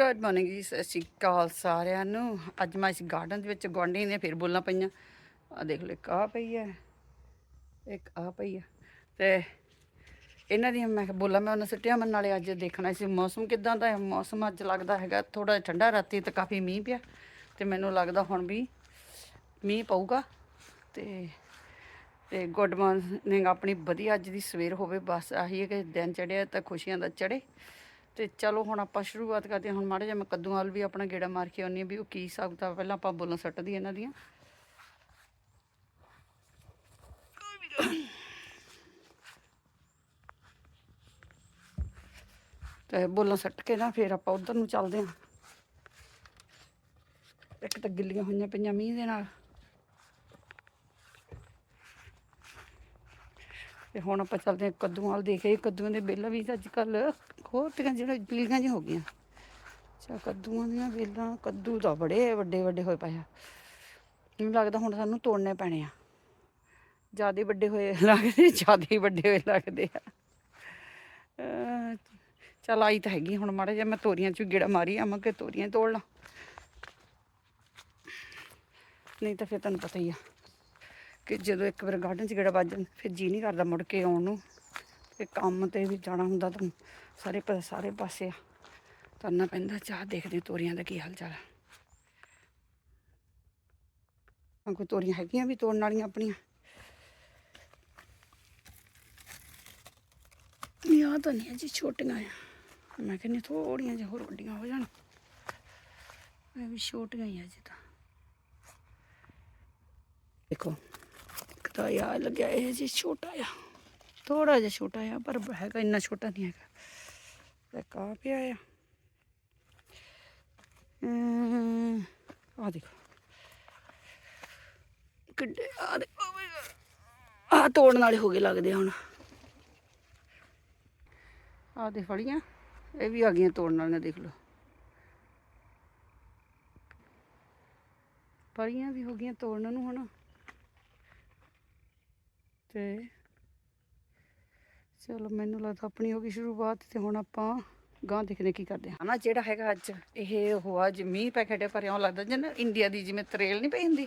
Good morning ਜੀ, ਸਤਿ ਸ਼੍ਰੀ ਅਕਾਲ ਸਾਰਿਆਂ ਨੂੰ। ਅੱਜ ਮੈਂ ਇਸ ਗਾਰਡਨ ਦੇ ਵਿੱਚ ਗੁਆਂਢੀ ਨੇ ਫਿਰ ਬੋਲਾਂ ਪਈਆਂ। ਆ ਦੇਖ ਲਓ, ਇੱਕ ਆਹ ਪਈ ਹੈ, ਇੱਕ ਆ ਪਈ ਹੈ। ਤੇ ਇਹਨਾਂ ਦੀਆਂ ਮੈਂ ਕਿਹਾ ਬੋਲਾਂ, ਮੈਂ ਉਹਨਾਂ ਸਿੱਟਿਆ ਮਨ ਨਾਲੇ ਅੱਜ ਦੇਖਣਾ ਸੀ ਮੌਸਮ ਕਿਦਾਂ ਦਾ ਹੈ। ਮੌਸਮ ਅੱਜ ਲੱਗਦਾ ਹੈਗਾ ਥੋੜਾ ਠੰਡਾ, ਰਾਤੀ ਤੇ ਕਾਫੀ ਮੀਂਹ ਪਿਆ। ਤੇ ਮੈਨੂੰ ਲੱਗਦਾ ਹੁਣ ਵੀ ਮੀਂਹ ਪਊਗਾ। ਤੇ ਤੇ ਗੁੱਡ ਮਾਰਨਿੰਗ ਆਪਣੀ ਵਧੀਆ ਅੱਜ ਦੀ ਸਵੇਰ ਹੋਵੇ, ਬਸ ਆਹੀ ਹੈ ਕਿ ਦਿਨ ਚੜਿਆ ਤਾਂ ਖੁਸ਼ੀਆਂ ਦਾ ਚੜੇ ਤੇ ਚਲੋ ਹੁਣ ਆਪਾਂ ਸ਼ੁਰੂਆਤ ਕਰਦੇ ਹਾਂ। ਹੁਣ ਮਾੜਾ ਜਿਹਾ ਮੈਂ ਕੱਦੂਆਂ ਵੱਲ ਵੀ ਆਪਣਾ ਗੇੜਾ ਮਾਰ ਕੇ ਆਉਂਦੀ ਹਾਂ ਵੀ ਉਹ ਕੀ ਹਿਸਾਬ ਕਿਤਾਬ ਪਹਿਲਾਂ ਆਪਾਂ ਬੋਲਾਂ ਸੱਟਦੀ ਇਹਨਾਂ ਦੀਆਂ। ਤੇ ਬੋਲਾਂ ਸੱਟ ਕੇ ਨਾ ਫਿਰ ਆਪਾਂ ਉਧਰ ਨੂੰ ਚੱਲਦੇ ਹਾਂ। ਇੱਕ ਤਾਂ ਗਿੱਲੀਆਂ ਹੋਈਆਂ ਪਈਆਂ ਮੀਂਹ ਦੇ ਨਾਲ। ਤੇ ਹੁਣ ਆਪਾਂ ਚੱਲਦੇ ਹਾਂ ਕੱਦੂਆਂ ਵੱਲ ਦੇਖੇ ਕੱਦੂਆਂ ਦੇ ਬੇਲਾਂ ਵੀ ਅੱਜ ਕੱਲ ਖੋਟੀਆਂ ਜਿਹੜੇ ਪੀਲੀਆਂ ਜਿਹੀਆਂ ਹੋ ਗਈਆਂ। ਚਾ ਕੱਦੂਆਂ ਦੀਆਂ ਬੇਲਾਂ ਕੱਦੂ ਤਾਂ ਬੜੇ ਵੱਡੇ ਵੱਡੇ ਹੋਏ ਪਏ ਆ। ਮੈਨੂੰ ਲੱਗਦਾ ਹੁਣ ਸਾਨੂੰ ਤੋੜਨੇ ਪੈਣੇ ਆ। ਜ਼ਿਆਦਾ ਵੱਡੇ ਹੋਏ ਲੱਗਦੇ, ਜਿਆਦੇ ਵੱਡੇ ਹੋਏ ਲੱਗਦੇ ਆ। ਅਹ ਚੱਲ ਆਈ ਤਾਂ ਹੈਗੀ ਹੁਣ ਮਾੜਾ ਜਿਹਾ, ਮੈਂ ਤੋਰੀਆਂ ਚ ਗੇੜਾ ਮਾਰੀ ਆਵਾਂ ਕਿ ਤੋਰੀਆਂ ਤੋੜ ਲਾਂ। ਨਹੀਂ ਤਾਂ ਫਿਰ ਤੁਹਾਨੂੰ ਪਤਾ ਹੀ ਆ ਕਿ ਜਦੋਂ ਇੱਕ ਵਾਰ ਗਾਰਡਨ 'ਚ ਗੇੜਾ ਵੱਜ ਜਾਂਦਾ, ਫਿਰ ਜੀ ਨਹੀਂ ਕਰਦਾ ਮੁੜ ਕੇ ਆਉਣ ਨੂੰ। ਤੇ ਕੰਮ ਤੇ ਵੀ ਜਾਣਾ ਹੁੰਦਾ ਤਾਂ ਸਾਰੇ ਪਾ- ਸਾਰੇ ਪਾਸੇ ਤਰਨਾ ਪੈਂਦਾ, ਚਾਹ ਦੇਖਦੇ ਤੋਰੀਆਂ ਦਾ ਕੀ ਹਾਲ ਚਾਲ ਹੈ ਕੋਈ ਤੋਰੀਆਂ ਹੈਗੀਆਂ ਵੀ ਤੋੜਨ ਵਾਲੀਆਂ ਆਪਣੀਆਂ। ਯਾ ਤਾਂ ਨਹੀਂ ਜੀ, ਛੋਟੀਆਂ ਆ। ਮੈਂ ਕਹਿੰਦੀ ਥੋੜੀਆਂ ਜਿਹਾ ਹੋਰ ਵੱਡੀਆਂ ਹੋ ਜਾਣ। ਇਹ ਵੀ ਛੋਟੀਆਂ ਹੀ ਆ ਜੀ ਤਾਂ। ਦੇਖੋ, ਇੱਕ ਤਾਂ ਆ ਲੱਗਿਆ, ਇਹ ਜੀ ਛੋਟਾ ਆ। ਥੋੜਾ ਜਿਹਾ ਛੋਟਾ ਆ ਪਰ ਹੈਗਾ, ਇੰਨਾ ਛੋਟਾ ਨਹੀਂ ਹੈਗਾ। ਇੱਕ ਆ ਪਿਆ ਆ? ਆ ਦੇਖੋ। ਕਿੱਡੇ ਆ ਦੇਖੋ ਆ ਤੋੜਨ ਵਾਲੇ ਹੋ ਗਏ ਲੱਗਦੇ ਆ ਹੁਣ। ਆ ਦੇ ਫੜੀਆਂ ਇਹ ਵੀ ਆ ਗਈਆਂ ਤੋੜਨ ਵਾਲੀਆਂ, ਦੇਖ ਲਓ। ਫੜੀਆਂ ਵੀ ਹੋ ਗਈਆਂ ਤੋੜਨ ਨੂੰ ਹੁਣ। ਤੇ ਚਲੋ ਮੈਨੂੰ ਲੱਗਦਾ ਆਪਣੀ ਹੋ ਗਈ ਸ਼ੁਰੂਆਤ ਤੇ ਹੁਣ ਆਪਾਂ ਗਾਂ ਦੇਖਦੇ ਕੀ ਕਰਦੇ ਹਾਂ। ਨਾ ਜਿਹੜਾ ਹੈਗਾ ਅੱਜ ਇਹ ਉਹ ਅੱਜ ਮੀਂਹ ਪੈ ਖੜੇ ਪਰ ਇਉਂ ਲੱਗਦਾ ਜਿਵੇਂ ਇੰਡੀਆ ਦੀ ਜਿਵੇਂ ਤਰੇਲ ਨਹੀਂ ਪਈ ਹੁੰਦੀ।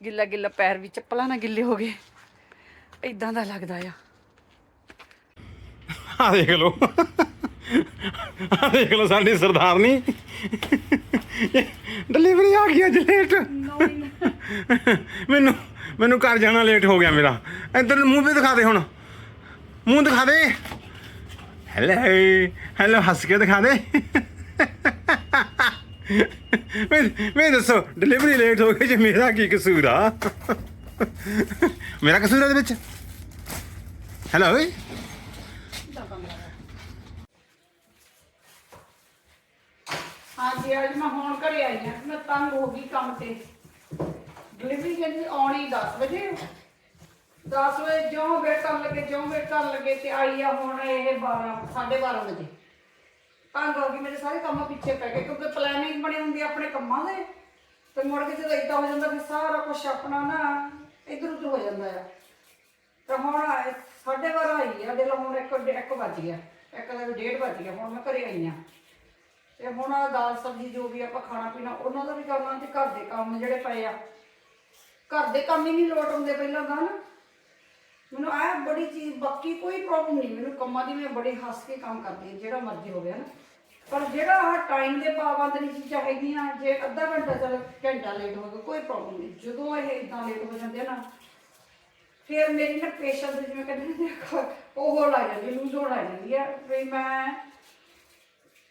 ਗਿੱਲਾ ਗਿੱਲਾ ਪੈਰ ਵੀ ਚੱਪਲਾਂ ਨਾਲ ਗਿੱਲੇ ਹੋ ਗਏ। ਇਦਾਂ ਦਾ ਲੱਗਦਾ ਆ। ਆ ਦੇਖ ਲਓ। ਆ ਦੇਖ ਲਓ ਸਾਡੀ ਸਰਦਾਰਨੀ। ਡਿਲੀਵਰੀ ਆ ਗਈ ਅੱਜ ਲੇਟ। ਮੈਨੂੰ ਮੈਨੂੰ ਘਰ ਜਾਣਾ ਲੇਟ ਹੋ ਗਿਆ ਮੇਰਾ। ਇੱਧਰ ਮੂੰਹ ਵੀ ਦਿਖਾ ਦੇ ਹੁਣ। ਮੂੰਹ ਦਿਖਾ ਦੇ। ਹੈਲੋ ਹੈਲੋ ਹੱਸ ਕੇ ਦਿਖਾ ਦੇ। ਮੈਂ ਮੈਂ ਦੱਸੋ ਡਿਲੀਵਰੀ ਲੇਟ ਹੋ ਗਈ ਜੇ ਮੇਰਾ ਕੀ ਕਸੂਰ ਆ? ਮੇਰਾ ਕਸੂਰ ਆ ਇਹਦੇ ਵਿੱਚ? ਹੈਲੋ ਹਾਂਜੀ, ਅੱਜ ਮੈਂ ਹੁਣ ਘਰੇ ਆਈ ਹਾਂ। ਮੈਂ ਤੰਗ ਹੋ ਗਈ ਕੰਮ ਤੇ। ਡਿਲੀਵਰੀ ਕਹਿੰਦੀ ਆਉਣੀ 10 ਵਜੇ। 10 ਵਜੇ ਜਿਉਂ ਵੇਟ ਕਰਨ ਲੱਗੇ, ਜਿਉਂ ਵੇਟ ਕਰਨ ਲੱਗੇ ਤੇ ਆਈ ਆ ਹੁਣ ਇਹ 12 12:30 ਵਜੇ। ਤੰਗ ਹੋ ਗਈ ਮੇਰੇ ਸਾਰੇ ਕੰਮ ਪਿੱਛੇ ਪੈ ਗਏ, ਕਿਉਂਕਿ ਪਲੈਨਿੰਗ ਬਣੀ ਹੁੰਦੀ ਆ ਆਪਣੇ ਕੰਮਾਂ ਦੇ। ਤੇ ਮੁੜ ਕੇ ਜਦੋਂ ਇਦਾਂ ਹੋ ਜਾਂਦਾ ਵੀ ਸਾਰਾ ਕੁਝ ਆਪਣਾ ਨਾ ਇਧਰ ਉਧਰ ਹੋ ਜਾਂਦਾ ਆ। ਤੇ ਹੁਣ ਆਏ- ਸਾਢੇ 12 ਆਈ ਆ ਦੇ ਲਓ ਹੁਣ ਇੱਕ ਇੱਕ ਵੱਜ ਗਿਆ। ਇੱਕ ਦਾ ਡੇਢ ਵੱਜ ਗਿਆ, ਹੁਣ ਮੈਂ ਘਰੇ ਆਈ ਆ। ਤੇ ਹੁਣ ਦਾਲ ਸਬਜ਼ੀ ਜੋ ਵੀ ਆਪਾਂ ਖਾਣਾ ਪੀਣਾ, ਉਹਨਾਂ ਦਾ ਵੀ ਕਰਨਾ ਤੇ ਘਰ ਦੇ ਕੰਮ ਜਿਹੜੇ ਪਏ ਆ। ਘਰ ਦੇ ਕੰਮ ਹੀ ਨਹੀਂ ਲੋਟ ਹੁੰਦੇ ਪਹਿਲਾਂ ਤਾਂ ਨਾ। ਮੈਨੂੰ ਆ ਬੜੀ ਚੀਜ਼, ਬਾਕੀ ਕੋਈ ਪ੍ਰੋਬਲਮ ਨਹੀਂ। ਮੈਨੂੰ ਕੰਮਾਂ ਦੀ ਮੈਂ ਬੜੇ ਹੱਸ ਕੇ ਕੰਮ ਕਰਦੀ ਹਾਂ, ਜਿਹੜਾ ਮਰਜ਼ੀ ਹੋਵੇ ਨਾ ਪਰ ਜਿਹੜਾ ਆ ਟਾਈਮ ਦੇ ਪਾਬੰਦ ਨਹੀਂ ਚੀਜ਼ਾਂ ਹੈਗੀਆਂ, ਜੇ ਅੱਧਾ ਘੰਟਾ ਚੱਲ ਘੰਟਾ ਲੇਟ ਹੋ ਗਿਆ, ਕੋਈ ਪ੍ਰੋਬਲਮ ਨਹੀਂ। ਜਦੋਂ ਇਹ ਇਦਾਂ ਲੇਟ ਹੋ ਜਾਂਦੇ ਆ ਨਾ, ਫਿਰ ਮੇਰੀ ਨਾ ਪੇਸ਼ੈਂਸ ਜਿਵੇਂ ਕਹਿੰਦੇ ਨੇ ਉਹ ਲੱਗ ਜਾਂਦੀ ਲੂਜ਼ ਹੋਣ ਲੱਗ ਜਾਂਦੀ ਹੈ ਵੀ ਮੈਂ,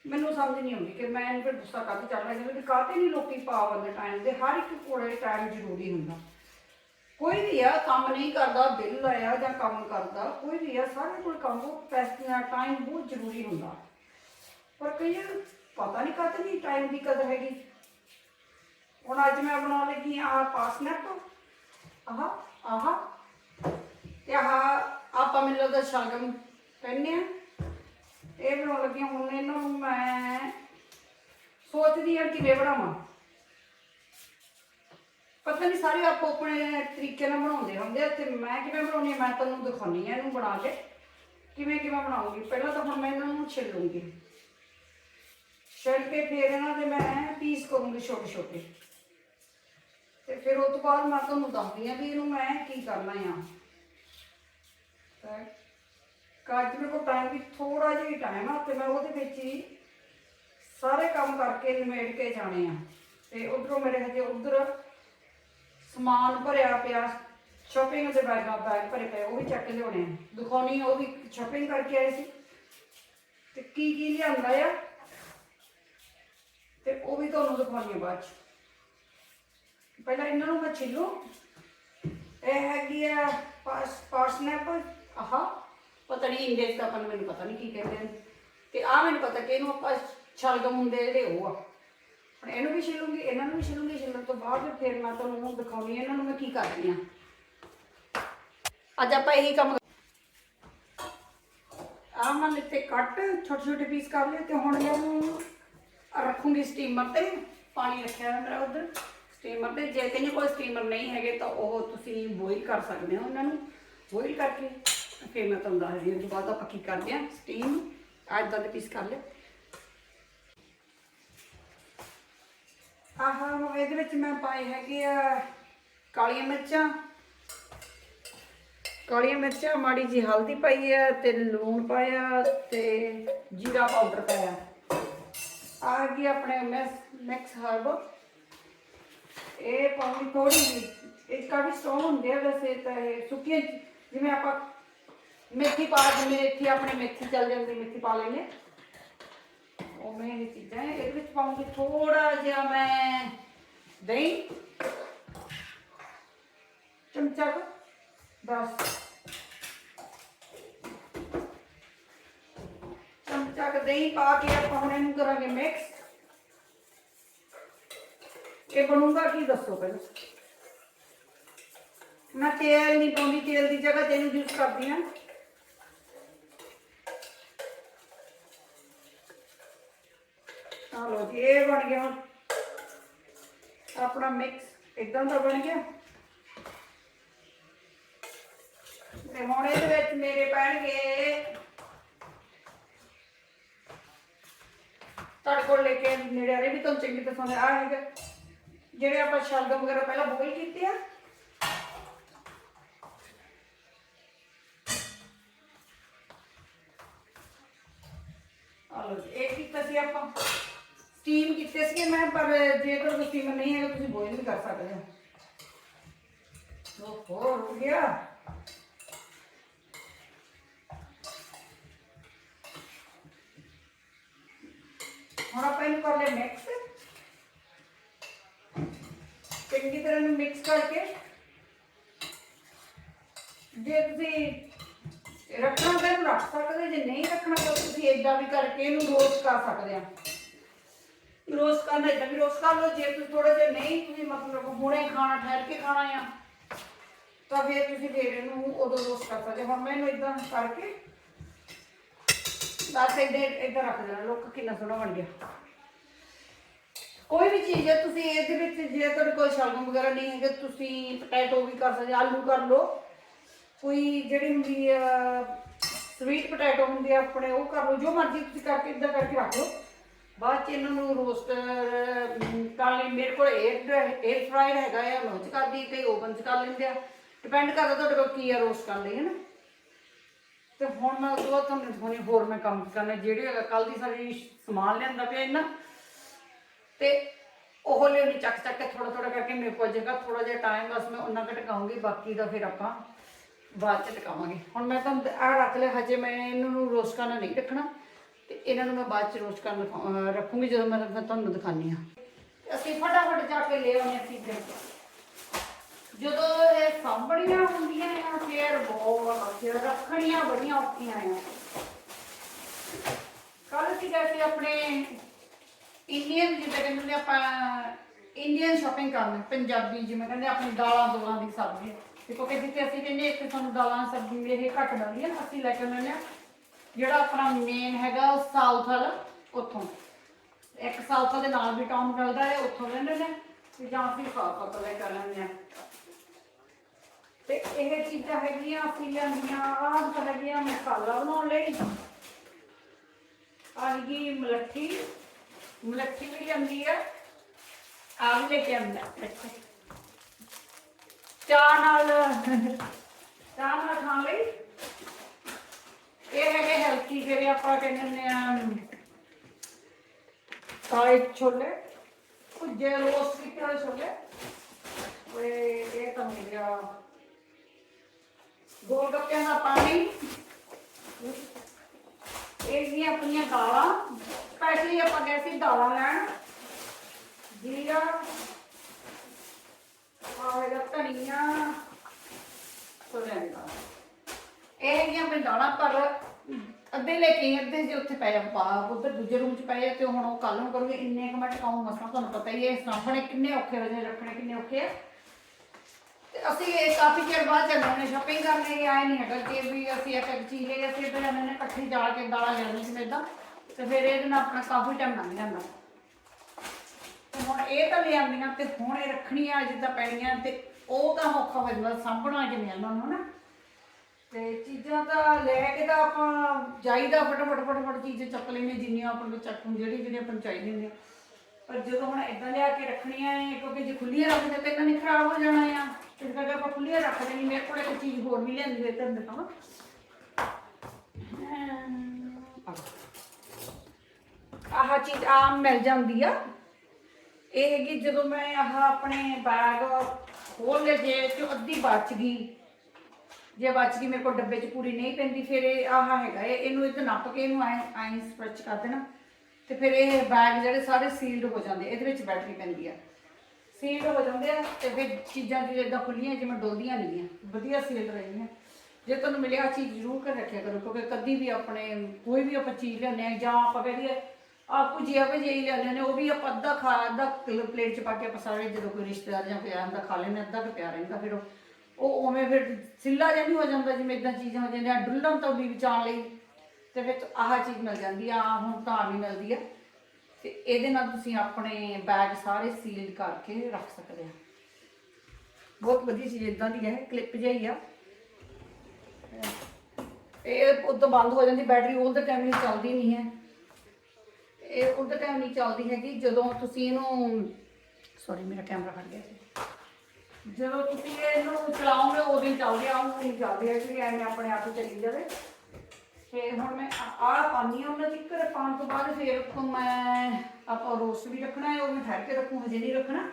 ਮੈਨੂੰ ਸਮਝ ਨਹੀਂ ਆਉਂਦੀ ਕਿ ਮੈਂ ਇਹਨੂੰ ਫਿਰ ਗੁੱਸਾ ਕਾਹਤੇ ਚੱਲ ਰਿਹਾ, ਜਿਵੇਂ ਕਿ ਕਾਹਤੇ ਨਹੀਂ ਲੋਕੀ ਪਾਵਨ ਟਾਈਮ ਦੇ, ਹਰ ਇੱਕ ਕੋਲੇ ਟਾਈਮ ਜ਼ਰੂਰੀ ਹੁੰਦਾ। ਕੋਈ ਵੀ ਆ, ਕੰਮ ਨਹੀਂ ਕਰਦਾ ਬਿੱਲ ਆਇਆ ਜਾਂ ਕੰਮ ਕਰਦਾ, ਕੋਈ ਵੀ ਆ, ਸਾਰੇ ਕੋਲ ਕੰਮ, ਉਹ ਪੈਸੇ ਟਾਈਮ ਬਹੁਤ ਜ਼ਰੂਰੀ ਹੁੰਦਾ। ਪਰ ਕਈ ਵਾਰ ਪਤਾ ਨਹੀਂ ਕਾਹਤੇ ਨਹੀਂ ਟਾਈਮ ਦੀ ਕਦਰ ਹੈਗੀ। ਹੁਣ ਅੱਜ ਮੈਂ ਬਣਾਉਣ ਲੱਗੀ ਆ ਪਾਸਨੈਟ ਆਹ ਆਹ, ਤੇ ਆਹ ਆਪਾਂ ਮੈਨੂੰ ਲੱਗਦਾ ਸ਼ਲਗਮ ਕਹਿੰਦੇ ਆ ਇਹ ਬਣਾਉਣ ਲੱਗੀ ਹੁਣ ਇਹਨਾਂ ਨੂੰ ਮੈਂ ਸੋਚਦੀ ਹਾਂ ਕਿਵੇਂ ਬਣਾਵਾਂ। ਪਤਾ ਨਹੀਂ ਸਾਰੇ ਆਪੋ ਆਪਣੇ ਤਰੀਕੇ ਨਾਲ ਬਣਾਉਂਦੇ ਹੁੰਦੇ ਆ ਤੇ ਮੈਂ ਕਿਵੇਂ ਬਣਾਉਣੀ ਆ, ਮੈਂ ਤੁਹਾਨੂੰ ਦਿਖਾਉਣੀ ਆ ਇਹਨੂੰ ਬਣਾ ਕੇ। ਕਿਵੇਂ ਕਿਵੇਂ ਬਣਾਉਂਗੀ? ਪਹਿਲਾਂ ਤਾਂ ਹੁਣ ਮੈਂ ਇਹਨਾਂ ਨੂੰ ਛਿੱਲੂੰਗੀ। ਛਿਲ ਕੇ ਫਿਰ ਇਹਨਾਂ ਦੇ ਮੈਂ ਪੀਸ ਕਰੂੰਗੀ ਛੋਟੇ ਛੋਟੇ। ਤੇ ਫਿਰ ਉਸ ਤੋਂ ਬਾਅਦ ਮੈਂ ਤੁਹਾਨੂੰ ਦੱਸਦੀ ਆ ਵੀ ਇਹਨੂੰ ਮੈਂ ਕੀ ਕਰਨਾ ਆ। ਤਾਂ ਕਾਜ ਮੇਰੇ ਕੋਲ ਟਾਈਮ ਵੀ ਥੋੜਾ ਜਿਹਾ ਹੀ ਟਾਈਮ ਆ ਤੇ ਮੈਂ ਉਹਦੇ ਵਿੱਚ ਹੀ ਸਾਰੇ ਕੰਮ ਕਰਕੇ ਨਿਮੇੜ ਕੇ ਜਾਣੇ ਆ। ਤੇ ਉਧਰੋਂ ਮੇਰੇ ਹਜੇ ਉਧਰ ਸਮਾਨ ਭਰਿਆ ਪਿਆ ਸ਼ਾਪਿੰਗ ਦੇ ਬੈਗ ਬੈਗ ਭਰੇ ਪਏ, ਉਹ ਵੀ ਚੱਕ ਕੇ ਲਿਆਉਣੇ ਆ। ਦਿਖਾਉਣੀ ਉਹ ਵੀ ਸ਼ਾਪਿੰਗ ਕਰਕੇ ਆਏ ਸੀ। ਤੇ ਕੀ ਕੀ ਲਿਆਂਦਾ ਆ? ਤੇ ਉਹ ਵੀ ਤੁਹਾਨੂੰ ਦਿਖਾਉਣੀ ਆ ਬਾਅਦ ਚ। ਪਹਿਲਾਂ ਇਹਨਾਂ ਨੂੰ ਮੈਂ ਛਿੱਲੂ। ਇਹ ਹੈਗੀ ਆ ਪਾਸ ਪਾਸਨੈਪ ਆਹ। ਪਤਾ ਨਹੀਂ ਇੰਗਲਿਸ਼ ਦਾ ਆਪਾਂ ਨੂੰ, ਮੈਨੂੰ ਪਤਾ ਨਹੀਂ ਕੀ ਕਹਿੰਦੇ ਨੇ ਤੇ ਆ ਮੈਨੂੰ ਪਤਾ ਕਿ ਇਹਨੂੰ ਆਪਾਂ ਛਲਗਮ ਹੁੰਦੇ ਜਿਹੜੇ ਉਹ ਆ। ਹੁਣ ਇਹਨੂੰ ਵੀ ਛਿਲੂੰਗੀ, ਇਹਨਾਂ ਨੂੰ ਵੀ ਛਿਲੂੰਗੀ, ਛਿਲਣ ਤੋਂ ਬਾਅਦ ਫਿਰ ਮੈਂ ਤੁਹਾਨੂੰ ਦਿਖਾਉਣੀ ਆ ਇਹਨਾਂ ਨੂੰ ਮੈਂ ਕੀ ਕਰਦੀ ਆ। ਅੱਜ ਆਪਾਂ ਇਹੀ ਕੰਮ ਆਹ ਮੈਂ ਲਿੱਤੇ ਕੱਟ, ਛੋਟੇ ਛੋਟੇ ਪੀਸ ਕਰ ਲਏ ਤੇ ਹੁਣ ਮੈਂ ਇਹਨੂੰ ਰੱਖੂੰਗੀ ਸਟੀਮਰ ਤੇ, ਪਾਣੀ ਰੱਖਿਆ ਹੋਇਆ ਮੇਰਾ ਉਧਰ। ਸਟੀਮਰ ਤੇ, ਜੇ ਕहीं ਕੋਈ ਸਟੀਮਰ ਨਹੀਂ ਹੈਗੇ ਤਾਂ ਉਹ ਤੁਸੀਂ ਬੋਇਲ ਕਰ ਸਕਦੇ ਹੋ ਉਹਨਾਂ ਨੂੰ। ਬੋਇਲ ਕਰਕੇ, ਫਿਰ ਮੈਂ ਤੁਹਾਨੂੰ ਦੱਸਦੀ ਹਾਂ ਉਸ ਤੋਂ ਬਾਅਦ ਆਪਾਂ ਕੀ ਕਰਦੇ ਹਾਂ ਸਟੀਮ ਅੱਜ ਦਾ ਪੀਸ ਕਰ ਲਿਆ ਆਹ ਇਹਦੇ ਵਿੱਚ ਮੈਂ ਪਾਏ ਹੈਗੇ ਆ ਕਾਲੀਆਂ ਮਿਰਚਾਂ। ਕਾਲੀਆਂ ਮਿਰਚਾਂ ਮਾੜੀ ਜੀ ਹਲਦੀ ਪਾਈ ਆ ਤੇ ਲੂਣ ਪਾਇਆ ਤੇ ਜੀਰਾ ਪਾਊਡਰ ਪਾਇਆ। ਆ ਗਈ ਆਪਣੇ ਮਿਕਸ ਮਿਕਸ ਹਰਬ। ਇਹ ਪਾਉਣੀ ਥੋੜੀ ਜਿਹੀ, ਇਹ ਕਾਫੀ ਸਟਰੋਂਗ ਹੁੰਦੇ ਆ ਵੈਸੇ ਤਾਂ ਇਹ ਸੁੱਕੀਆਂ ਜਿਵੇਂ ਆਪਾਂ ਮੇਥੀ ਪਾ ਜਿਵੇਂ ਇੱਥੇ ਆਪਣੇ ਮੇਥੀ ਚੱਲ ਜਾਂਦੀ, ਮੇਥੀ ਪਾ ਲੈਂਦੇ। ਉਵੇਂ ਇਹ ਚੀਜ਼ਾਂ ਹੈ। ਇਹਦੇ ਵਿੱਚ ਪਾਉਂਗੀ ਥੋੜਾ ਜਿਹਾ ਮੈਂ ਦਹੀਂ। ਚਮਚਾ ਕੁ, ਬਸ। ਚਮਚਾ ਕੁ ਦਹੀਂ ਪਾ ਕੇ ਆਪਾਂ ਹੁਣ ਇਹਨੂੰ ਕਰਾਂਗੇ ਮਿਕਸ ਇਹ ਬਣੂਗਾ ਕੀ ਦੱਸੋ ਪਹਿਲਾਂ? ਮੈਂ ਤੇਲ ਨਹੀਂ ਪਾਉਂਦੀ ਤੇਲ ਦੀ ਜਗ੍ਹਾ ਤੇ ਇਹਨੂੰ ਯੂਜ਼ ਕਰਦੀ ਹਾਂ ਆ ਜੀ, ਇਹ ਬਣ ਗਿਆ ਹੁਣ। ਆਪਣਾ ਮਿਕਸ ਇਦਾਂ ਦਾ ਬਣ ਗਿਆ। ਤੇ ਹੁਣ ਇਹਦੇ ਵਿੱਚ ਮੇਰੇ ਪੈਣਗੇ ਤੁਹਾਡੇ ਕੋਲ ਲੈ ਕੇ ਨੇੜੇ ਆ ਰਹੇ ਵੀ ਤੁਹਾਨੂੰ ਚੰਗੀ ਤਰ੍ਹਾਂ ਆ ਹੈਗਾ ਜਿਹੜੇ ਆਪਾਂ ਸ਼ਲਗਮ ਵਗੈਰਾ ਪਹਿਲਾਂ ਬੋਇਲ ਕੀਤੇ ਆ। ਆ ਇਹ ਕੀਤਾ ਸੀ ਆਪਾਂ। ਸਟੀਮ ਕੀਤੇ ਸੀ ਮੈਂ ਪਰ ਜੇਕਰ ਕੋਈ ਸਟੀਮਰ ਨਹੀਂ ਹੈਗਾ, ਤੁਸੀਂ ਬੋਇਲ ਵੀ ਕਰ ਸਕਦੇ ਹੋ। ਉਹ ਹੋਰ ਗਿਆ। ਹੁਣ ਆਪਾਂ ਇਹਨੂੰ ਕਰ ਲਿਆ ਮਿਕਸ ਚੰਗੀ ਤਰ੍ਹਾਂ ਨੂੰ ਮਿਕਸ ਕਰਕੇ ਜੇ ਤੁਸੀਂ ਰੱਖਣਾ ਤਾਂ ਇਹਨੂੰ ਰੱਖ ਸਕਦੇ ਜੇ ਨਹੀਂ ਰੱਖਣਾ ਤਾਂ ਤੁਸੀਂ ਏਦਾਂ ਵੀ ਕਰਕੇ ਇਹਨੂੰ ਰੋਸਟ ਕਰ ਸਕਦੇ ਆ ਰੋਸ ਕਰਨਾ ਏਦਾਂ ਵੀ ਰੋਸ ਕਰ ਲਓ, ਜੇ ਤੁਸੀਂ ਥੋੜਾ ਜਿਹਾ ਨਹੀਂ, ਤੁਸੀਂ ਮਤਲਬ ਹੁਣੇ ਖਾਣਾ ਠਹਿਰ ਕੇ ਖਾਣਾ ਆ, ਤਾਂ ਫਿਰ ਤੁਸੀਂ ਫਿਰ ਇਹਨੂੰ ਉਦੋਂ ਰੋਸਟ ਕਰ ਸਕਦੇ ਹੁਣ ਮੈਂ ਇਹਨੂੰ ਏਦਾਂ ਕਰਕੇ ਬਸ ਏਦਾਂ ਏਦਾਂ ਰੱਖ ਦੇਣਾ। ਲੋਕ ਕਿੰਨਾ ਸੋਹਣਾ ਬਣ ਗਿਆ। ਕੋਈ ਵੀ ਚੀਜ਼ ਹੈ, ਤੁਸੀਂ ਇਹਦੇ ਵਿੱਚ ਜੇ ਤੁਹਾਡੇ ਕੋਲ ਸ਼ਲਗਮ ਵਗੈਰਾ ਨਹੀਂ ਹੈਗੇ, ਤੁਸੀਂ ਪੋਟੈਟੋ ਵੀ ਕਰ ਸਕਦੇ ਆਲੂ ਕਰ ਲਓ। ਕੋਈ ਜਿਹੜੀ ਹੁੰਦੀ ਆ ਸਵੀਟ ਪੋਟੈਟੋ ਹੁੰਦੀ ਆ, ਆਪਣੇ ਉਹ ਕਰ ਲਓ। ਜੋ ਮਰਜ਼ੀ ਤੁਸੀਂ ਕਰਕੇ ਇਦਾਂ ਕਰਕੇ ਰੱਖ ਲਓ। ਬਾਅਦ ਚ ਇਹਨਾਂ ਨੂੰ ਰੋਸਟ ਕਰ ਲਈ। ਮੇਰੇ ਕੋਲ 에ਅਰ 에ਅਰ ਫਰਾਇਰ ਹੈਗਾ ਆ ਮੈਂ ਉਹ 'ਚ ਕਰਦੀ ਕਈ ਓਵਨ 'ਚ ਕਰ ਲੈਂਦੇ ਆ। ਡਿਪੈਂਡ ਕਰਦਾ ਤੁਹਾਡੇ ਕੋਲ ਕੀ ਆ ਰੋਸਟ ਕਰਨ ਲਈ ਹੈ ਨਾ ਤੇ ਹੁਣ ਮੈਂ ਉਸ ਤੋਂ ਬਾਅਦ ਤੁਹਾਨੂੰ ਦਿਖਾਉਣੀ ਹੋਰ ਮੈਂ ਕੰਮ ਕਰਨਾ, ਜਿਹੜੇ ਹੈਗਾ ਕੱਲ ਦੀ ਸਾਰੀ ਸਮਾਨ ਲਿਆਂਦਾ ਪਿਆ ਇਹਨਾਂ। ਤੇ ਉਹ ਲਿਆਉਣੀ ਚੱਕ ਚੱਕ ਕੇ ਥੋੜਾ ਥੋੜਾ ਕਰਕੇ ਮੇਰੇ ਕੋਲ ਜਗ੍ਹਾ ਥੋੜਾ ਜਿਹਾ ਟਾਈਮ ਬਸ ਮੈਂ ਉਹਨਾਂ ਕੁ ਟਿਕਾਉਂਗੀ ਬਾਕੀ ਦਾ ਫਿਰ ਆਪਾਂ ਬਾਅਦ ਚ ਟਿਕਾਵਾਂਗੇ। ਹੁਣ ਮੈਂ ਤੁਹਾਨੂੰ ਆ ਰੱਖ ਲਿਆ, ਹਜੇ ਮੈਂ ਇਹਨਾਂ ਨੂੰ ਰੋਸਟ ਕਰਨਾ ਨਹੀਂ ਰੱਖਣਾ। ਤੇ ਇਹਨਾਂ ਨੂੰ ਮੈਂ ਬਾਅਦ ਚ ਰੋਸਟ ਕਰਨ ਦਿਖਾ- ਰੱਖੂੰਗੀ ਜਦੋਂ ਮੈਂ ਮੈਂ ਤੁਹਾਨੂੰ ਦਿਖਾਣੀ ਆ ਅਸੀਂ ਫਟਾਫਟ ਜਾ ਕੇ ਲੈ ਆਉਂਦੇ ਹਾਂ ਚੀਜ਼ਾਂ ਜਦੋਂ ਇਹ ਸਾਂਭਣੀਆਂ ਹੁੰਦੀਆਂ ਆ ਫਿਰ ਬਹੁਤ ਫਿਰ ਰੱਖਣੀਆਂ ਬੜੀਆਂ ਔਖੀਆਂ ਆ ਕੱਲ ਸੀ ਗਏ ਆਪਣੇ ਇੰਡੀਅਨ ਜਿਵੇਂ ਕਹਿੰਦੇ ਆਪਾਂ ਇੰਡੀਅਨ ਸ਼ਾਪਿੰਗ ਕਰਨ, ਪੰਜਾਬੀ ਜਿਵੇਂ ਕਹਿੰਦੇ ਆਪਣੀ ਦਾਲਾਂ ਦੋਲਾਂ ਦੀ ਸਬਜ਼ੀ। ਦੇਖੋ ਕਿ ਜਿੱਥੇ ਅਸੀਂ ਕਹਿੰਦੇ ਇੱਥੇ ਸਾਨੂੰ ਦਾਲਾਂ ਸਬਜ਼ੀ ਇਹ ਘੱਟ ਮਿਲਦੀਆਂ, ਅਸੀਂ ਲੈ ਕੇ ਆਉਂਦੇ ਹਾਂ। ਜਿਹੜਾ ਆਪਣਾ ਮੇਨ ਹੈਗਾ ਉਹ ਸਾਊਥ ਵਾਲਾ ਉੱਥੋਂ। ਇੱਕ ਸਾਊਥ ਦੇ ਨਾਲ ਵੀ ਟਾਊਨ ਮਿਲਦਾ ਹੈ, ਉੱਥੋਂ ਲੈਂਦੇ ਨੇ, ਤੇ ਜਾਂ ਅਸੀਂ ਸਾਊਥ ਤੋਂ ਲੈ ਲੈਂਦੇ ਹਾਂ ਤੇ ਇਹ ਚੀਜ਼ਾਂ ਹੈਗੀਆਂ ਅਸੀਂ ਲੈਂਦੀਆਂ ਆਹ ਤਾਂ ਮਸਾਲਾ ਬਣਾਉਣ ਲਈ। ਆਹੀ ਮਲੱਠੀ ਮਲੱਠੀ ਵੀ ਲਿਆਂਦੀ ਆ ਆ ਲੈ ਕੇ ਆਂਦਾ ਚਾਹ ਨਾਲ ਚਾਹ ਨਾਲ ਖਾਣ ਲਈ। ਇਹ ਹੈਗੇ ਜਿਹੜੇ ਆਪਾਂ ਕਹਿੰਦੇ ਹੁੰਦੇ ਆ ਕਾਲੇ ਛੋਲੇ, ਭੁੱਜੇ ਰੋਸਟ ਕੀਤੇ ਹੋਏ ਛੋਲੇ। ਓਏ, ਇਹ ਤਾਂ ਹੋ ਗਿਆ। ਗੋਲ ਗੱਪਿਆਂ ਦਾ ਪਾਣੀ। ਇਹ ਵੀ ਆਪਣੀਆਂ ਦਾਲਾਂ। ਸਪੈਸ਼ਲੀ ਆਪਾਂ ਗਏ ਸੀ ਦਾਲਾਂ ਲੈਣ। ਜੀਰਾ ਆਵੇਗਾ ਧਨੀਆ। ਸੋਲੇ ਇਹ ਹੈਗੀਆਂ ਆਪਣੇ ਦਾਲਾਂ ਪਰ ਅੱਧੇ ਲੈ ਕੇ ਆਈ, ਅੱਧੇ ਜੇ ਉੱਥੇ ਪਏ ਆ ਪਾ ਉਧਰ ਦੂਜੇ ਰੂਮ 'ਚ ਪਏ ਆ ਤੇ ਹੁਣ ਉਹ ਕੱਲ ਨੂੰ ਕਰੂਗੇ ਇੰਨੇ ਕੁ ਮੈਂ ਟਕਾਉਂ ਮਸਾਂ ਤੁਹਾਨੂੰ ਪਤਾ ਹੀ ਹੈ ਸਾਹਮਣੇ ਕਿੰਨੇ ਔਖੇ ਵਜੇ ਰੱਖਣੇ ਕਿੰਨੇ ਔਖੇ ਆ। ਤੇ ਅਸੀਂ ਇਹ ਕਾਫੀ ਚਿਰ ਬਾਅਦ ਚੱਲੇ ਨੇ ਸ਼ਾਪਿੰਗ ਕਰਨ ਲਈ ਆਏ ਨਹੀਂ ਹੈਗਾ ਕਿ ਵੀ ਅਸੀਂ ਇੱਕ ਇੱਕ ਚੀਜ਼ ਲਈ ਅਸੀਂ ਇੱਧਰ ਜਾਂਦੇ ਨੇ ਇਕੱਠੀ ਜਾ ਕੇ ਦਾਲਾਂ ਲੈਣੀ ਸੀ ਇਦਾਂ ਤੇ ਫਿਰ ਇਹਦੇ ਨਾਲ ਆਪਣਾ ਕਾਫੀ ਟਾਈਮ ਲੰਘ ਜਾਂਦਾ। ਤੇ ਹੁਣ ਇਹ ਤਾਂ ਲੈ ਤੇ ਹੁਣ ਇਹ ਰੱਖਣੀਆਂ ਜਿੱਦਾਂ ਪੈਣੀਆਂ ਤੇ ਉਹ ਤਾਂ ਔਖਾ ਹੋ ਜਾਂਦਾ ਸਾਂਭਣਾ ਕਿਵੇਂ ਇਹਨਾਂ ਨੂੰ ਨਾ। ਤੇ ਚੀਜ਼ਾਂ ਤਾਂ ਲੈ ਕੇ ਤਾਂ ਆਪਾਂ ਜਾਈਦਾ ਫਟਾਫਟ ਫਟਾਫਟ ਚੀਜ਼ਾਂ ਚੱਕ ਲੈਂਦੇ ਜਿੰਨੀਆਂ ਆਪਾਂ ਨੂੰ ਚੱਕੂ, ਜਿਹੜੀ ਜਿਹੜੀ ਆਪਾਂ ਨੂੰ ਚਾਹੀਦੀ ਹੁੰਦੀ ਆ। ਪਰ ਜਦੋਂ ਹੁਣ ਇਦਾਂ ਲਿਆ ਕੇ ਰੱਖਣੀਆਂ ਹੈ ਕਿਉਂਕਿ ਜੇ ਖੁੱਲੀਆਂ ਰੱਖਦੇ ਤਾਂ ਇਹਨਾਂ ਨੇ ਖਰਾਬ ਹੋ ਜਾਣਾ ਆ। ਇਸ ਕਰਕੇ ਆਪਾਂ ਖੁੱਲੀਆਂ ਰੱਖ ਦੇਣੀ ਮੇਰੇ ਕੋਲ ਇੱਕ ਚੀਜ਼ ਹੋਰ ਵੀ ਲਿਆਂਦੀ ਹੈ ਤੁਹਾਨੂੰ ਦਿਖਾਵਾਂ। ਆਹ ਚੀਜ਼ ਆਮ ਮਿਲ ਜਾਂਦੀ ਆ। ਇਹ ਹੈਗੀ ਜਦੋਂ ਮੈਂ ਆਹ ਆਪਣੇ ਬੈਗ ਖੋਲ ਲਏ ਜੇ ਚੋਂ ਅੱਧੀ ਬਚ ਗਈ। ਜੇ ਬਚ ਗਈ, ਮੇਰੇ ਕੋਲ ਡੱਬੇ 'ਚ ਪੂਰੀ ਨਹੀਂ ਪੈਂਦੀ, ਫਿਰ ਇਹ ਆਹ ਹੈਗਾ, ਇਹ ਇਹਨੂੰ ਇੱਥੇ ਨੱਪ ਕੇ ਇਹਨੂੰ ਐ ਐ ਸਪਰਚ ਕਰ ਦੇਣਾ। ਤੇ ਫਿਰ ਇਹ ਬੈਗ ਜਿਹੜੇ ਸਾਰੇ ਸੀਲਡ ਹੋ ਜਾਂਦੇ, ਇਹਦੇ ਵਿੱਚ ਬੈਟਰੀ ਪੈਂਦੀ ਆ। ਸੀਲਡ ਹੋ ਜਾਂਦੇ ਆ, ਤੇ ਫਿਰ ਚੀਜ਼ਾਂ ਜਿਹੜੀ ਇਦਾਂ ਖੁੱਲੀਆਂ ਜਿਵੇਂ ਡੋਲਦੀਆਂ ਨਹੀਂ ਆ, ਵਧੀਆ ਸੀਲ ਰਹੀਆਂ ਜੇ ਤੁਹਾਨੂੰ ਮਿਲਿਆ ਆਹ ਚੀਜ਼, ਜ਼ਰੂਰ ਕਰ ਰੱਖਿਆ ਕਰੋ, ਕਿਉਂਕਿ ਕਦੀ ਵੀ ਆਪਣੇ, ਕੋਈ ਵੀ ਆਪਾਂ ਚੀਜ਼ ਲਿਆਉਂਦੇ ਆ, ਜਾਂ ਆਪਾਂ ਕਹਿੰਦੇ ਦਈਏ, ਆਪ ਭੁਜੀਆ ਭਜੀਆ ਲਿਆਉਂਦੇ ਨੇ, ਉਹ ਵੀ ਆਪਾਂ ਅੱਧਾ ਖਾ, ਅੱਧਾ ਪਲੇਟ 'ਚ ਪਾ ਕੇ ਆਪਾਂ ਸਾਰੇ, ਜਦੋਂ ਕੋਈ ਰਿਸ਼ਤੇਦਾਰ ਜਾਂ ਕੋਈ ਆਉਂਦਾ ਖਾ ਲੈਂਦੇ ਅੱਧਾ ਕੁ ਪਿਆ ਰਹਿੰਦਾ, ਫਿਰ ਉਹ ਉਹ ਉਵੇਂ ਫਿਰ ਸਿੱਲਾ ਜਿਹਾ ਨਹੀਂ ਹੋ ਜਾਂਦਾ ਜਿਵੇਂ ਇਦਾਂ ਚੀਜ਼ਾਂ ਹੋ ਜਾਂਦੀਆਂ, ਡੁੱਲਣ ਤੋਂ ਵੀ ਬਚਾਉਣ ਲਈ ਤੇ ਫਿਰ ਆਹ ਚੀਜ਼ ਮਿਲ ਜਾਂਦੀ ਆ, ਆਹ ਹੁਣ ਤਾਂ ਵੀ ਮਿਲਦੀ ਆ। ਤੇ ਇਹਦੇ ਨਾਲ ਤੁਸੀਂ ਆਪਣੇ ਬੈਗ ਸਾਰੇ ਸੀਲਡ ਕਰਕੇ ਰੱਖ ਸਕਦੇ ਆ। ਬਹੁਤ ਵਧੀਆ ਚੀਜ਼ ਇਦਾਂ ਦੀ ਹੈ ਕਲਿੱਪ ਜਿਹੀ ਆ। ਇਹ ਉਦੋਂ ਬੰਦ ਹੋ ਜਾਂਦੀ ਬੈਟਰੀ ਉਹ ਟਾਈਮ ਨਹੀਂ ਚੱਲਦੀ ਨਹੀਂ ਹੈ। ਇਹ ਉਹਦਾ ਟਾਈਮ ਨਹੀਂ ਚੱਲਦੀ ਹੈਗੀ, ਜਦੋਂ ਤੁਸੀਂ ਇਹਨੂੰ ਸੌਰੀ ਮੇਰਾ ਕੈਮਰਾ ਫਟ ਗਿਆ ਸੀ। ਜਦੋਂ ਤੁਸੀਂ ਇਹਨੂੰ ਚਲਾਓਗੇ ਉਦੋਂ ਹੀ ਚੱਲਦੀ ਆ, ਉਹ ਨਹੀਂ ਚੱਲਦੀ ਹੈ ਕਿ ਐਵੇਂ ਆਪਣੇ ਆਪ ਹੀ ਚੱਲੀ ਜਾਵੇ। ਤੇ ਹੁਣ ਮੈਂ ਆਹ ਪਾਣੀ ਉਹਨਾਂ ਚਿੱਕਰ ਪਾਉਣ ਤੋਂ ਬਾਅਦ ਫਿਰ ਤੋਂ ਮੈਂ ਆਪਾਂ ਰੋਸਟ ਵੀ ਰੱਖਣਾ ਹੈ, ਉਹ ਮੈਂ ਠਹਿਰ ਕੇ ਰੱਖੂ, ਹਜੇ ਨਹੀਂ ਰੱਖਣਾ।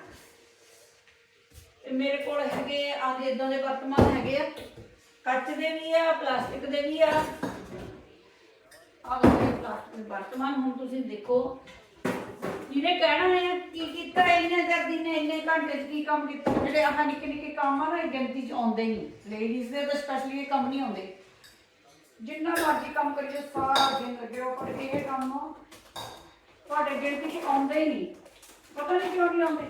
ਤੇ ਮੇਰੇ ਕੋਲ ਹੈਗੇ ਆਹ ਇਦਾਂ ਦੇ ਵਰਤਮਾਨ ਹੈਗੇ ਆ, ਕੱਚ ਦੇ ਵੀ ਆ, ਪਲਾਸਟਿਕ ਦੇ ਵੀ ਆ। ਆਹ ਵਰਤਮਾਨ ਹੁਣ ਤੁਸੀਂ ਦੇਖੋ ਜਿਹਨੇ ਕਹਿਣਾ ਹੈ, ਕੀ ਕੀਤਾ ਇਹਨੇ ਦਰਦੀ ਨੇ, ਇੰਨੇ ਘੰਟੇ 'ਚ ਕੀ ਕੰਮ ਕੀਤਾ? ਜਿਹੜੇ ਆਹ ਨਿੱਕੇ ਨਿੱਕੇ ਕੰਮ ਆ ਨਾ ਇਹ ਗਿਣਤੀ 'ਚ ਆਉਂਦੇ ਹੀ ਨਹੀਂ। ਲੇਡੀਜ਼ ਦੇ ਤਾਂ ਸਪੈਸ਼ਲੀ ਇਹ ਕੰਮ ਨਹੀਂ ਆਉਂਦੇ। ਜਿੰਨਾ ਮਰਜ਼ੀ ਕੰਮ ਕਰੀਏ, ਸਾਰਾ ਦਿਨ ਲੱਗੇ ਰਹੋ, ਪਰ ਇਹ ਕੰਮ ਤੁਹਾਡੇ ਗਿਣਤੀ 'ਚ ਆਉਂਦੇ ਹੀ ਨਹੀਂ। ਪਤਾ ਨਹੀਂ ਕਿਉਂ ਨਹੀਂ ਆਉਂਦੇ?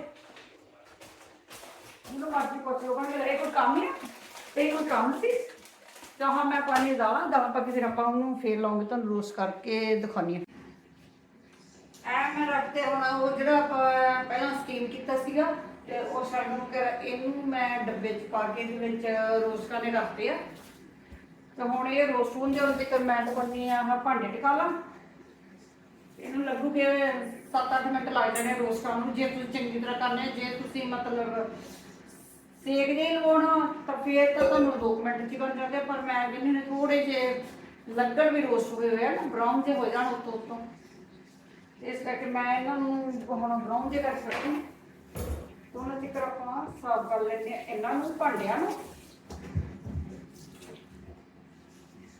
ਜਿਹਨੂੰ ਮਰਜ਼ੀ ਪੁੱਛ ਕਹਿੰਦੇ ਇਹ ਕੋਈ ਕੰਮ ਹੈ? ਇਹ ਕੋਈ ਕੰਮ ਸੀ? ਤਾਂ ਹਾਂ, ਮੈਂ ਪਾਣੀ ਦਾਲਾਂ ਦਾਲਾਂ ਪਾ ਕੇ ਫਿਰ ਆਪਾਂ ਉਹਨੂੰ ਫੇਰ ਲਾਉਂਗੇ, ਤੁਹਾਨੂੰ ਰੋਸਟ ਕਰਕੇ ਦਿਖਾਉਣੀ ਐ ਮੈਂ ਰੱਖਦੇ ਹੁਣ ਉਹ ਜਿਹੜਾ ਆਪਾਂ ਪਹਿਲਾਂ ਸਟੀਮ ਕੀਤਾ ਸੀਗਾ, ਤੇ ਉਹ ਛੱਡ ਕਰ ਇਹਨੂੰ ਮੈਂ ਡੱਬੇ 'ਚ ਪਾ ਕੇ ਇਹਦੇ ਵਿੱਚ ਰੋਸਟ ਕਰਨੇ ਰੱਖਦੇ ਆ। ਤੇ ਹੁਣ ਇਹ ਰੋਸਟ ਹੋਣ ਜਦੋਂ ਤੱਕ ਮੈਂ ਕਰਨੀ ਆ ਆਹ ਭਾਂਡੇ ਟਿਕਾ ਲਾਂ। ਇਹਨੂੰ ਲੱਗੂਗੇ 7-8 ਮਿੰਟ ਲੱਗ ਜਾਣੇ ਰੋਸਟ ਕਰਨ ਨੂੰ। ਜੇ ਤੁਸੀਂ ਚੰਗੀ ਤਰ੍ਹਾਂ ਕਰਨੇ, ਜੇ ਤੁਸੀਂ ਮਤਲਬ ਸੇਕ ਦੇ ਲਵਾਉਣਾ, ਤਾਂ ਫੇਰ ਤਾਂ ਤੁਹਾਨੂੰ 2 ਮਿੰਟ 'ਚ ਬਣ ਜਾਂਦੇ ਪਰ ਮੈਂ ਕਹਿੰਦੀ ਨੇ ਥੋੜੇ ਜੇ ਲੱਗਣ ਵੀ ਰੋਸਟ ਹੋਏ ਹੋਏ ਆ ਨਾ ਬਰਾਊਨ ਜੇ ਹੋ ਜਾਣ ਉੱਤੋਂ ਉੱਤੋਂ ਇਸ ਕਰਕੇ ਮੈਂ ਇਹਨਾਂ ਨੂੰ ਹੁਣ ਬਰਾਊਨ ਜੇ ਕਰ ਸਕਦੀ ਦੋਨਾਂ ਚਿਕਰ ਆਪਾਂ ਸਾਫ਼ ਕਰ ਲੈਂਦੇ ਆ ਇਹਨਾਂ ਨੂੰ ਭਾਂਡਿਆਂ ਨੂੰ।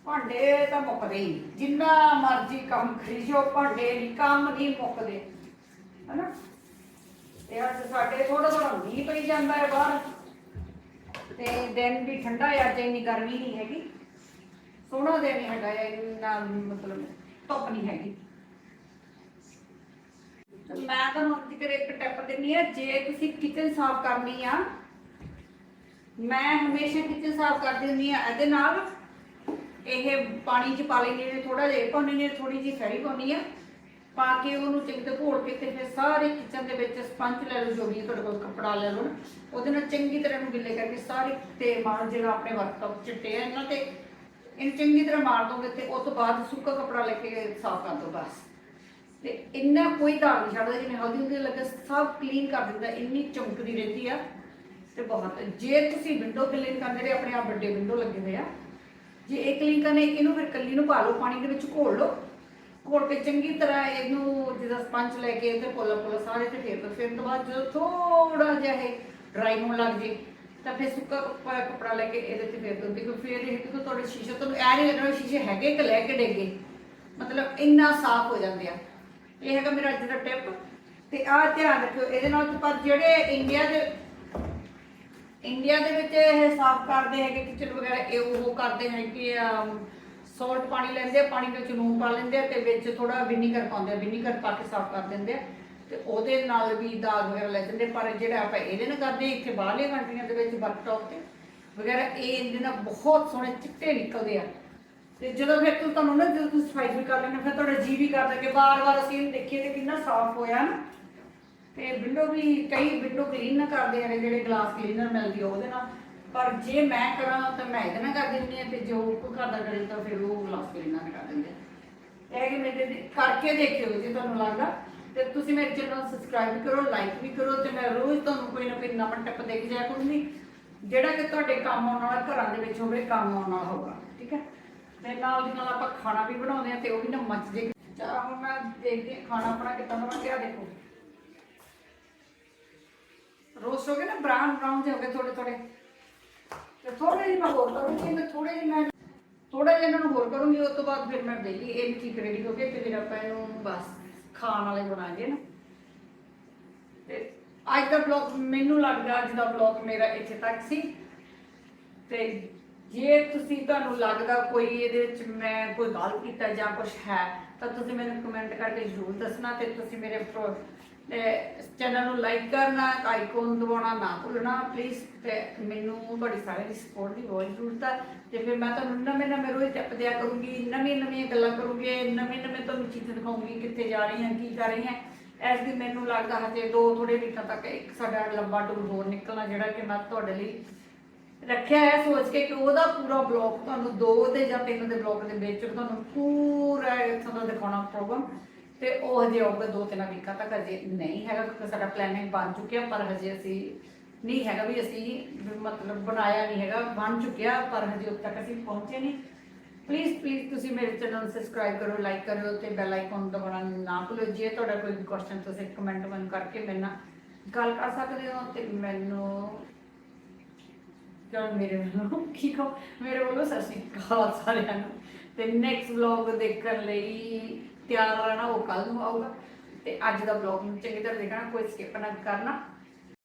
ਭਾਂਡੇ ਤਾਂ ਮੁੱਕਦੇ ਹੀ ਜਿੰਨਾ ਮਰਜ਼ੀ ਕੰਮ ਕਰੀ ਜਾਓ, ਭਾਂਡੇ ਨਹੀਂ, ਕੰਮ ਨਹੀਂ ਮੁੱਕਦੇ। ਹਨਾ? ਤੇ ਅੱਜ ਸਾਡੇ ਥੋੜਾ ਥੋੜਾ ਮੀਂਹ ਪਈ ਜਾਂਦਾ ਹੈ ਬਾਹਰ। ਤੇ ਦਿਨ ਵੀ ਠੰਡਾ ਹੈ, ਅੱਜ ਇੰਨੀ ਗਰਮੀ ਨਹੀਂ ਹੈਗੀ। ਸੋਹਣਾ ਦਿਨ ਹੈਗਾ ਇੰਨਾ ਮਤਲਬ ਧੁੱਪ ਨਹੀਂ ਹੈਗੀ। ਮੈਂ ਤੁਹਾਨੂੰ ਅੱਜ ਤੱਕ ਇੱਕ ਟਿਪ ਦਿੰਨੀ ਆ ਜੇ ਤੁਸੀਂ ਕਿਚਨ ਸਾਫ਼ ਕਰਨੀ ਆ, ਮੈਂ ਹਮੇਸ਼ਾ ਕਿਚਨ ਸਾਫ਼ ਕਰਦੀ ਹੁੰਦੀ ਆ ਇਹਦੇ ਨਾਲ ਇਹ ਪਾਣੀ ਚ ਪਾ ਲੈਂਦੇ ਨੇ ਥੋੜਾ ਜਿਹਾ ਪਾਉਣੀ ਨੇ ਥੋੜੀ ਜਿਹੀ ਫੈਰੀ ਪਾਉਣੀ ਆ ਪਾ ਕੇ ਉਹਨੂੰ ਚੰਗੀ ਤਰ੍ਹਾਂ ਘੋਲ ਕੇ ਤੇ ਫਿਰ ਸਾਰੇ ਕਿਚਨ ਦੇ ਵਿੱਚ ਸਪੰਜ ਲੈ ਲਓ, ਜੋ ਵੀ ਤੁਹਾਡੇ ਕੋਲ ਕੱਪੜਾ ਲੈ ਲਓ, ਉਹਦੇ ਨਾਲ ਚੰਗੀ ਤਰ੍ਹਾਂ ਨੂੰ ਗਿੱਲੇ ਕਰਕੇ ਸਾਰੇ ਤੇ ਮਾਰ ਜਿਹੜਾ ਆਪਣੇ ਵਰਕਟਾਪ ਚਿੱਟੇ ਆ, ਇਹਨਾਂ ਤੇ ਇਹਨੂੰ ਚੰਗੀ ਤਰ੍ਹਾਂ ਮਾਰ ਦੋਗੇ ਤੇ ਉਸ ਤੋਂ ਬਾਅਦ ਸੁੱਕਾ ਕੱਪੜਾ ਲੈ ਕੇ ਸਾਫ਼ ਕਰ ਦੋ ਬਸ। ਤੇ ਇੰਨਾ ਕੋਈ ਦਾਗ ਨਹੀਂ ਛੱਡਦਾ, ਜਿਵੇਂ ਹਲਦੀ ਹੁੰਦੀ ਲੱਗੇ ਸਭ ਕਲੀਨ ਕਰ ਦਿੰਦਾ, ਇੰਨੀ ਚਮਕਦੀ ਰਹਿੰਦੀ ਆ। ਤੇ ਬਹੁਤ, ਜੇ ਤੁਸੀਂ ਵਿੰਡੋ ਕਲੀਨ ਕਰਦੇ ਰਹੇ, ਆਪਣੇ ਆਪ ਵੱਡੇ ਵਿੰਡੋ ਲੱਗੇ ਹੋਏ ਆ। ਜੇ ਇਹ ਕਲੀਨ ਕਰਨੇ, ਇਹਨੂੰ ਫਿਰ ਕੱਲੀ ਨੂੰ ਪਾ ਲਓ ਪਾਣੀ ਦੇ ਵਿੱਚ ਘੋਲ ਲਓ। ਘੋਲ ਕੇ ਚੰਗੀ ਤਰ੍ਹਾਂ ਇਹਨੂੰ ਜਿਹਦਾ ਸਪੰਜ ਲੈ ਕੇ ਤੇ ਪੋਲਾ ਪੋਲਾ ਸਾਰੇ ਤੇ ਫੇਰ ਦੋ ਫਿਰ ਤੋਂ ਬਾਅਦ ਜਦੋਂ ਥੋੜਾ ਜਿਹਾ ਇਹ ਡਰਾਈ ਹੋਣ ਲੱਗ ਜੇ, ਤਾਂ ਫਿਰ ਸੁੱਕਾ ਕੱਪੜਾ ਲੈ ਕੇ ਇਹਦੇ ਤੇ ਫੇਰ ਦੋ ਦੇਖੋ ਫਿਰ ਇਹ ਦੇਖੋ ਤੁਹਾਡੇ ਸ਼ੀਸ਼ੇ, ਤੁਹਾਨੂੰ ਐ ਨਹੀਂ ਲੱਗਣਾ, ਸ਼ੀਸ਼ੇ ਹੈਗੇ ਕਿ ਲੈ ਕੇ ਡੇਗੇ ਮਤਲਬ ਇੰਨਾ ਸਾਫ਼ ਹੋ ਜਾਂਦੇ ਆ। ਇਹ ਹੈਗਾ ਮੇਰਾ ਅੱਜ ਦਾ ਟਿਪ। ਤੇ ਆਹ ਧਿਆਨ ਰੱਖਿਓ, ਇਹਦੇ ਨਾਲ ਪਰ ਜਿਹੜੇ ਇੰਡੀਆ ਦੇ ਇੰਡੀਆ ਦੇ ਵਿੱਚ ਇਹ ਸਾਫ਼ ਕਰਦੇ ਹੈਗੇ ਕਿਚਨ ਵਗੈਰਾ, ਇਹ ਉਹ ਕਰਦੇ ਹੈ ਕਿ ਸੌਲਟ ਪਾਣੀ ਲੈਂਦੇ ਆ, ਪਾਣੀ ਵਿੱਚ ਲੂਣ ਪਾ ਲੈਂਦੇ ਆ ਤੇ ਵਿੱਚ ਥੋੜਾ ਵਿਨੀਗਰ ਪਾਉਂਦੇ ਆ ਵਿਨੀਗਰ ਪਾ ਕੇ ਸਾਫ਼ ਕਰ ਦਿੰਦੇ ਆ। ਤੇ ਉਹਦੇ ਨਾਲ ਵੀ ਦਾਗ ਵਗੈਰਾ ਲੈ ਜਾਂਦੇ ਪਰ ਜਿਹੜਾ ਆਪਾਂ ਇਹਦੇ ਨਾਲ ਕਰਦੇ ਇੱਥੇ ਬਾਹਰਲੇ ਕੰਟਰੀਆਂ ਦੇ ਵਿੱਚ ਵਰਕਟਾਪ ਤੇ ਵਗੈਰਾ, ਇਹ ਇਹਦੇ ਨਾਲ ਬਹੁਤ ਸੋਹਣੇ ਚਿੱਟੇ ਨਿਕਲਦੇ ਆ। ਤੇ ਜਦੋਂ ਫਿਰ ਤੁਸੀਂ ਤੁਹਾਨੂੰ ਨਾ, ਜਦੋਂ ਤੁਸੀਂ ਸਫ਼ਾਈ ਵੀ ਕਰ ਲੈਂਦੇ, ਫਿਰ ਤੁਹਾਡਾ ਜੀ ਵੀ ਕਰਦਾ ਕਿ ਵਾਰ-ਵਾਰ ਅਸੀਂ ਇਹਨੂੰ ਦੇਖੀਏ ਤੇ ਕਿੰਨਾ ਸਾਫ਼ ਹੋਇਆ ਨਾ। ਤੇ ਵਿੰਡੋ ਵੀ ਕਈ ਵਿੰਡੋ ਕਲੀਨ ਨਾ ਕਰਦੇ ਆ, ਜਿਹੜੇ ਗਲਾਸ ਕਲੀਨਰ ਮਿਲਦੀ ਆ ਉਹਦੇ ਨਾਲ। ਪਰ ਜੇ ਮੈਂ ਕਰਾਂ ਤਾਂ ਮੈਂ ਇਹਦੇ ਨਾਲ ਕਰ ਦਿੰਦੀ ਆ, ਤੇ ਜੋ ਕੋਈ ਕਰਦਾ ਕਰੇ ਤਾਂ ਫਿਰ ਉਹ ਗਲਾਸ ਕਲੀਨਰ ਨਾਲ ਕਰ ਦਿੰਦੇ ਆ। ਇਹ ਕਿ ਮੇਰੇ ਕਰਕੇ ਦੇਖਿਓ ਜੇ ਤੁਹਾਨੂੰ ਲੱਗਦਾ। ਤੇ ਤੁਸੀਂ ਮੇਰੇ ਚੈਨਲ ਨੂੰ ਸਬਸਕ੍ਰਾਈਬ ਕਰੋ ਲਾਈਕ ਵੀ ਕਰੋ, ਤੇ ਮੈਂ ਰੋਜ਼ ਤੁਹਾਨੂੰ ਕੋਈ ਨਾ ਕੋਈ ਨਵਾਂ ਟਿਪ ਦੇ ਕੇ ਜਾਇਆ ਕਰੂੰਗੀ। ਜਿਹੜਾ ਕਿ ਤੁਹਾਡੇ ਕੰਮ ਆਉਣ ਵਾਲਾ ਘਰਾਂ ਦੇ ਵਿੱਚ ਹੋਵੇ, ਕੰਮ ਆਉਣ ਵਾਲਾ ਹੋਗਾ ਠੀਕ ਹੈ? ਤੇ ਨਾਲ ਦੀ ਨਾਲ ਆਪਾਂ ਖਾਣਾ ਵੀ ਬਣਾਉਂਦੇ ਆ ਤੇ ਉਹ ਵੀ ਨਾ ਮੱਚ ਜੇ ਚਾ ਹੁਣ ਮੈਂ ਦੇਖਦੀ ਹਾਂ ਖਾਣਾ ਆਪਣਾ ਕਿੱਦਾਂ ਦਾ ਬਣ ਗਿਆ ਦੇਖੋ। ਰੋਸਟ ਹੋ ਗਏ ਨਾ ਬ੍ਰਾਊਨ ਬ੍ਰਾਊਨ ਜਿਹੇ ਹੋ ਗਏ ਥੋੜੇ ਥੋੜੇ ਤੇ ਥੋੜੇ ਜਿਹੇ ਮੈਂ ਹੋਰ ਕਰੂੰਗੀ, ਮੈਂ ਥੋੜੇ ਜਿਹੇ ਮੈਂ ਥੋੜਾ ਜਿਹਾ ਇਹਨਾਂ ਨੂੰ ਹੋਰ ਕਰੂੰਗੀ ਉਸ ਤੋਂ ਬਾਅਦ ਫਿਰ ਮੈਂ ਦੇਲੀ ਇਹ ਵੀ ਠੀਕ ਰੈਡੀ ਹੋ ਗਏ ਤੇ ਫਿਰ ਆਪਾਂ ਇਹਨੂੰ ਬਸ ਖਾਣ ਵਾਲੇ ਬਣਾਗੇ ਨਾ। ਤੇ ਅੱਜ ਦਾ ਬਲੌਗ ਮੈਨੂੰ ਲੱਗਦਾ, ਅੱਜ ਦਾ ਬਲੌਗ ਮੇਰਾ ਇੱਥੇ ਤੱਕ ਸੀ। ਤੇ ਜੇ ਤੁਸੀਂ ਤੁਹਾਨੂੰ ਲੱਗਦਾ ਕੋਈ ਇਹਦੇ ਵਿੱਚ ਮੈਂ ਕੋਈ ਗਲਤ ਕੀਤਾ ਜਾਂ ਕੁਝ ਹੈ, ਤਾਂ ਤੁਸੀਂ ਮੈਨੂੰ ਕਮੈਂਟ ਕਰਕੇ ਜ਼ਰੂਰ ਦੱਸਣਾ ਤੇ ਤੁਸੀਂ ਮੇਰੇ ਚੈਨਲ ਨੂੰ ਲਾਈਕ ਕਰਨਾ ਆਈਕਨ ਦਬਾਉਣਾ ਨਾ ਭੁੱਲਣਾ ਪਲੀਜ਼ ਤੇ ਮੈਨੂੰ ਤੁਹਾਡੀ ਸਾਰਿਆਂ ਦੀ ਸਪੋਰਟ ਦੀ ਬਹੁਤ ਜ਼ਰੂਰਤ ਹੈ ਤੇ ਫਿਰ ਮੈਂ ਤੁਹਾਨੂੰ ਨਵੇਂ ਨਵੇਂ ਰੋਜ਼ ਟਿਪ ਦਿਆ ਕਰੂੰਗੀ ਨਵੀਆਂ ਨਵੀਆਂ ਗੱਲਾਂ ਕਰੂੰਗੀ, ਨਵੇਂ ਨਵੇਂ ਤੁਹਾਨੂੰ ਚੀਜ਼ਾਂ ਦਿਖਾਉਂਗੀ, ਕਿੱਥੇ ਜਾ ਰਹੀ ਹਾਂ, ਕੀ ਕਰ ਰਹੀ ਹਾਂ। ਐਸ ਦੀ ਮੈਨੂੰ ਲੱਗਦਾ ਹਜੇ ਦੋ ਥੋੜੇ ਵੀਕਾਂ ਤੱਕ ਇੱਕ ਸਾਡਾ ਲੰਬਾ ਟੂਰ ਹੋਰ ਨਿਕਲਣਾ, ਜਿਹੜਾ ਕਿ ਮੈਂ ਤੁਹਾਡੇ ਲਈ ਰੱਖਿਆ ਹੈ ਸੋਚ ਕੇ ਕਿ ਉਹਦਾ ਪੂਰਾ ਬਲੌਗ ਤੁਹਾਨੂੰ ਦੋ ਦੇ ਜਾਂ ਤਿੰਨ ਦੇ ਬਲੌਗ ਦੇ ਵਿੱਚ ਤੁਹਾਨੂੰ ਪੂਰਾ ਇੱਥੋਂ ਦਾ ਦਿਖਾਉਣਾ ਪ੍ਰੋਗਰਾਮ ਤੇ ਉਹ ਹਜੇ ਆਊਗਾ ਦੋ ਤਿੰਨ ਵੀਕਾਂ ਤੱਕ, ਹਜੇ ਨਹੀਂ ਹੈਗਾ ਕਿਉਂਕਿ ਸਾਡਾ ਪਲੈਨਿੰਗ ਬਣ ਚੁੱਕਿਆ, ਪਰ ਹਜੇ ਅਸੀਂ ਨਹੀਂ ਹੈਗਾ ਵੀ ਅਸੀਂ ਮਤਲਬ ਬਣਾਇਆ ਨਹੀਂ ਹੈਗਾ, ਬਣ ਚੁੱਕਿਆ, ਪਰ ਹਜੇ ਉੱਥੇ ਤੱਕ ਅਸੀਂ ਪਹੁੰਚੇ ਨਹੀਂ। ਪਲੀਜ਼ ਪਲੀਜ਼ ਤੁਸੀਂ ਮੇਰੇ ਚੈਨਲ ਨੂੰ ਸਬਸਕ੍ਰਾਈਬ ਕਰੋ ਲਾਈਕ ਕਰਿਓ ਤੇ ਬੈਲ ਆਈਕਨ ਦਬਾਉਣਾ ਨਾ ਭੁੱਲੋ। ਜੇ ਤੁਹਾਡਾ ਕੋਈ ਕੁਐਸਚਨ ਤੁਸੀਂ ਕਮੈਂਟ ਮਨ ਕਰਕੇ ਮੇਰੇ ਨਾਲ ਗੱਲ ਕਰ ਸਕਦੇ ਹੋ ਤੇ ਮੈਨੂੰ ਚਲ ਮੇਰੇ ਵੱਲੋਂ? ਕੀ ਕਹੋ? ਮੇਰੇ ਵੱਲੋਂ ਸਤਿ ਸ਼੍ਰੀ ਅਕਾਲ ਸਾਰਿਆਂ ਨੂੰ। ਤੇ ਨੈਕਸਟ ਵਲੌਗ ਦੇਖਣ ਲਈ ਤਿਆਰ ਰਹਿਣਾ, ਉਹ ਕੱਲ ਨੂੰ ਆਊਗਾ। ਤੇ ਅੱਜ ਦਾ ਵਲੌਗ ਨੂੰ ਚੰਗੀ ਤਰ੍ਹਾਂ ਦੇਖਣਾ, ਕੋਈ ਸਕਿਪ ਨਾ ਕਰਨਾ।